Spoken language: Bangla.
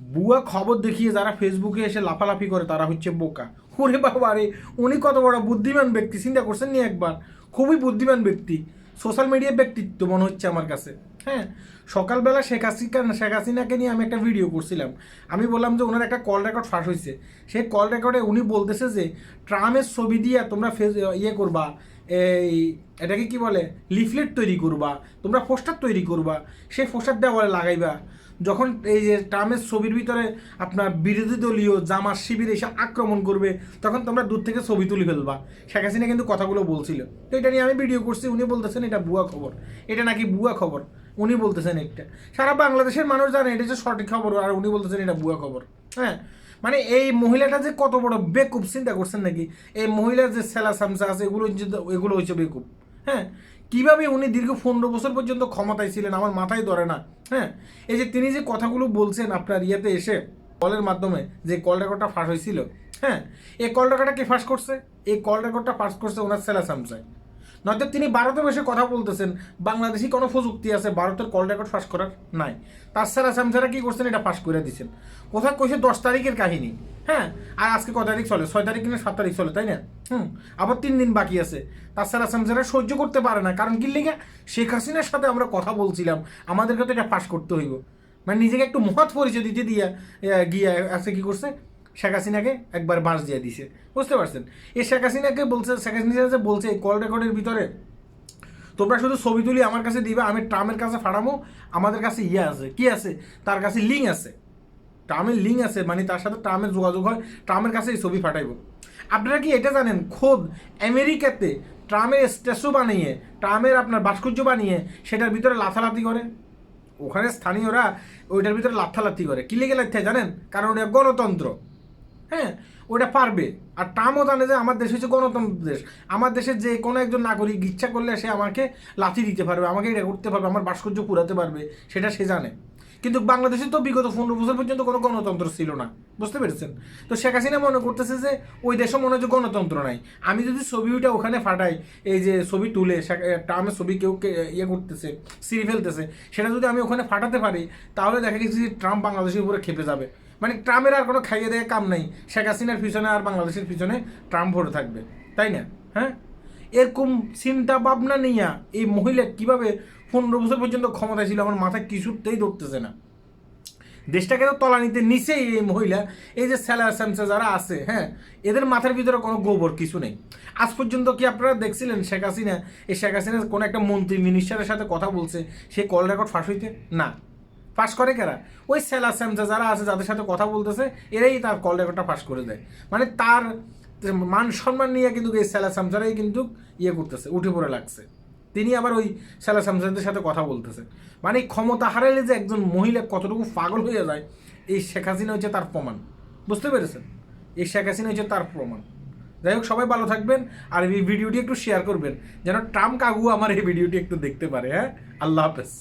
বুয়া খবর দেখিয়ে যারা ফেসবুকে এসে লাফালাফি করে, তারা হচ্ছে বোকা। ওরে বাবা রে, উনি কত বড় বুদ্ধিমান ব্যক্তি, চিন্তা করছেন নি একবার? খুবই বুদ্ধিমান ব্যক্তি সোশ্যাল মিডিয়ার ব্যক্তিত্ব মনে হচ্ছে আমার কাছে হ্যাঁ? সকালবেলা শেখ হাসিনা শেখ হাসিনাকে নিয়ে আমি একটা ভিডিও করছিলাম। আমি বললাম যে ওনার একটা কল রেকর্ড ফাঁস হয়েছে। সেই কল রেকর্ডে উনি বলতেছে যে ট্রামের ছবি দিয়ে তোমরা ফেস ইয়ে করবা, এই, এটাকে কি বলে লিফলেট তৈরি করবা, তোমরা পোস্টার তৈরি করবা, সেই পোস্টার দেওয়ালে লাগাইবা। যখন এই যে ট্রামের ছবির ভিতরে আপনার বিরোধী দলীয় জামার শিবির এসে আক্রমণ করবে, তখন তোমরা দূর থেকে ছবি তুলে ফেলবা। শেখ হাসিনা কিন্তু কথাগুলো বলছিল। তো এটা নিয়ে আমি ভিডিও করছি, উনি বলতেছেন এটা ভুয়া খবর। এটা নাকি ভুয়া খবর? উনি বলতেছেন একটা সারা বাংলাদেশের মানুষ জানে এটা যে সঠিক খবর, আর উনি বলতেছেন এটা ভুয়া খবর। হ্যাঁ? মানে এই মহিলাটা যে কত বড় বেকুব, চিন্তা করছেন নাকি? এই মহিলার যে সেলা সামসা আছে, এগুলো এগুলো হচ্ছে বেকুব। হ্যাঁ? কীভাবে উনি দীর্ঘ পনেরো বছর পর্যন্ত ক্ষমতায় ছিলেন? আমার মাথায় ধরে না। হ্যাঁ? এই যে তিনি যে কথাগুলো বলছেন আপনার ইয়েতে এসে, কলের মাধ্যমে, যে কল রেকর্ডটা ফাঁস হয়েছিল হ্যাঁ? এই কল রেকর্ডটা কে ফাঁস করছে? এই কল রেকর্ডটা ফাঁস করছে ওনার সেলা সামসায়। নয়তো তিনি ভারতে বসে কথা বলতেছেন। বাংলাদেশি কোনো প্রযুক্তি আছে? ভারতের কল রেকর্ড ফাঁস করার নাই। তার সারা স্যামসারা কি করছেন? এটা ফাঁস করে দিচ্ছেন কোথায় কইছে দশ তারিখের কাহিনী? হ্যাঁ? আর আজকে কত তারিখ চলে? ছয় তারিখ কিনা সাত তারিখ চলে, তাই না? হুম। আবার তিন দিন বাকি আছে। তার সারা স্যামসারা সহ্য করতে পারে না। কারণ কি লেগে? শেখ হাসিনার সাথে আমরা কথা বলছিলাম। আমাদেরকে তো এটা ফাঁস করতে হইব। মানে নিজেকে একটু মহৎ পরিচয় দিতে দিয়া গিয়া, আছে কি করছে? শেখ হাসিনাকে একবার বাঁশ দিয়ে দিছে। বুঝতে পারছেন? এই শেখ হাসিনাকে বলছে, শেখ হাসিনা যে বলছে এই কল রেকর্ডের ভিতরে, তোমরা শুধু ছবি তুলি, আমার কাছে দিবে, আমি ট্রামের কাছে ফাড়ামো, আমাদের কাছে ইয়ে আছে। কি আছে? তার কাছে লিঙ্ক আছে। ট্রামের লিঙ্ক আছে মানে তার সাথে ট্রামের যোগাযোগ হয়, ট্রামের কাছে এই ছবি ফাটাইব। আপনারা কি এটা জানেন? খোদ আমেরিকাতে ট্রামের স্ট্যাচু বানিয়ে, ট্রামের আপনার ভাস্কর্য বানিয়ে, সেটার ভিতরে লাথালাথি করে। ওখানে স্থানীয়রা ওইটার ভিতরে লাথালাথি করে। কি লেগে লাথি জানেন? কারণ ওটা গণতন্ত্র। হ্যাঁ ওটা পারবে। আর ট্রামও জানে যে আমার দেশ হচ্ছে গণতন্ত্র দেশ। আমার দেশে যে কোনো একজন নাগরিক ইচ্ছা করলে সে আমাকে লাথি দিতে পারবে, আমাকে এটা করতে পারবে, আমার ভাস্কর্য পুরাতে পারবে, সেটা সে জানে। কিন্তু বাংলাদেশে তো বিগত পনেরো বছর পর্যন্ত কোনো গণতন্ত্র ছিল না। বুঝতে পেরেছেন? তো শেখ হাসিনা মনে করতেছে যে ওই দেশে মনে হচ্ছে গণতন্ত্র নাই। আমি যদি ছবিটা ওখানে ফাটাই, এই যে ছবি তুলে ট্রামের ছবি কেউ কে- ইয়ে করতেছে সিঁড়ি ফেলতেছে, সেটা যদি আমি ওখানে ফাটাতে পারি, তাহলে দেখা গেছে যে ট্রাম্প বাংলাদেশের উপরে খেপে যাবে। মানে ট্রাম্পের আর কোনো খাইয়ে দেয় কাম নাই। শেখ হাসিনার পিছনে আর বাংলাদেশের পিছনে ট্রাম্প ভরে থাকবে, তাই না? হ্যাঁ? এরকম চিন্তা ভাবনা নিয়ে এই মহিলা কীভাবে পনেরো বছর পর্যন্ত ক্ষমতায় ছিল আমার মাথায় কিছুতেই ধরতেছে না। দেশটাকে তো তলানিতে নিচেই এই মহিলা, এই যে স্যালার স্যামসা যারা আছে হ্যাঁ এদের মাথার ভিতরে কোনো গোবর কিছু নেই। আজ পর্যন্ত কি আপনারা দেখছিলেন শেখ হাসিনা, এই শেখ হাসিনা কোনো একটা মন্ত্রী মিনিস্টারের সাথে কথা বলছে, সে কল রেকর্ড ফাঁস হইতে? না। ফাঁস করে কারা? ওই স্যালা স্যামসা যারা আছে, যাদের সাথে কথা বলতেছে, এরাই তার কল রেকর্ডটা ফাঁস করে দেয়। মানে তার মান সম্মান নিয়ে কিন্তু এই স্যালা স্যামসারাই কিন্তু ইয়ে করতেছে, উঠে পড়ে লাগছে। তিনি আবার ওই সালা সামসাদের সাথে কথা বলতেছে। মানে ক্ষমতা হারাইলে যে একজন মহিলা কতটুকু পাগল হয়ে যায়, এই শেখ হাসিনা হচ্ছে তার প্রমাণ। বুঝতে পেরেছেন? এই শেখ হাসিনা হচ্ছে তার প্রমাণ। যাই হোক, সবাই ভালো থাকবেন আর এই ভিডিওটি একটু শেয়ার করবেন, যেন ট্রাম্প কাকু আমার এই ভিডিওটি একটু দেখতে পারে হ্যাঁ? আল্লাহ হাফেজ।